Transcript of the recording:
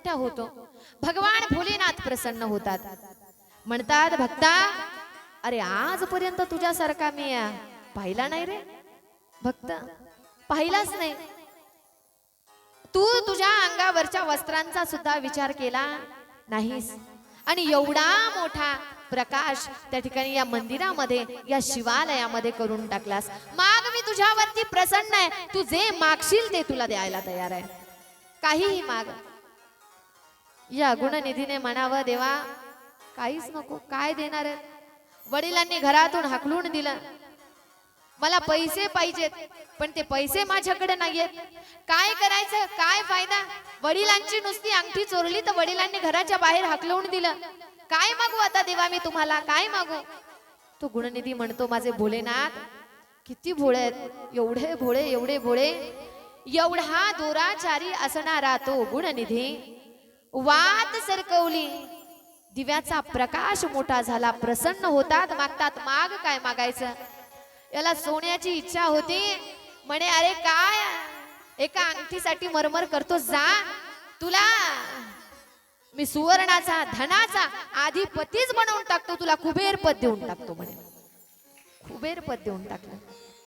मोठा होतो. भगवान भोलेनाथ प्रसन्न होतात. म्हणतात भक्ता अरे आजपर्यंत तुझ्यासारखा मी पाहिला नाही रे? भक्त पाहिलाच नाही. तू तुझ्या अंगावरच्या वस्त्रांचा सुद्धा विचार केला नाहीस? आणि एवढा मोठा प्रकाश त्या ठिकाणी या मंदिरामध्ये या शिवालयामध्ये करून टाकलास. माग मी तुझ्यावरती प्रसन्न आहे. तू जे मागशील ते तुला द्यायला तयार आहे. काहीही माग. या गुणनिधीने म्हणावं देवा काहीच नको काय देणार वडिलांनी घरातून हाकलून दिलं. मला पैसे पाहिजेत पण ते पैसे माझ्याकडे नाहीयेत. काय करायचं काय फायदा? वडिलांची नुसती अंगठी चोरली तर वडिलांनी घराच्या बाहेर हाकलवून दिलं. काय मागू आता देवा मी तुम्हाला? काय मागू? तो गुणनिधी म्हणतो माझे भोलेनाथ किती भोळे आहेत. एवढे भोळे एवढे भोळे. एवढा दोराचारी असणारा तो गुणनिधी वात सरकवली. दिव्याचा प्रकाश मोठा झाला प्रसन्न होतात मागतात माग काय मागायचं? याला सोन्याची इच्छा होती. म्हणे अरे काय? एका अंगठीसाठी मरमर करतो जा. तुला मी सुवर्णाचा धनाचा आधिपतीच बनवून टाकतो. तुला कुबेर पद देऊन टाकतो. म्हणे. कुबेर पद देऊन टाकलं.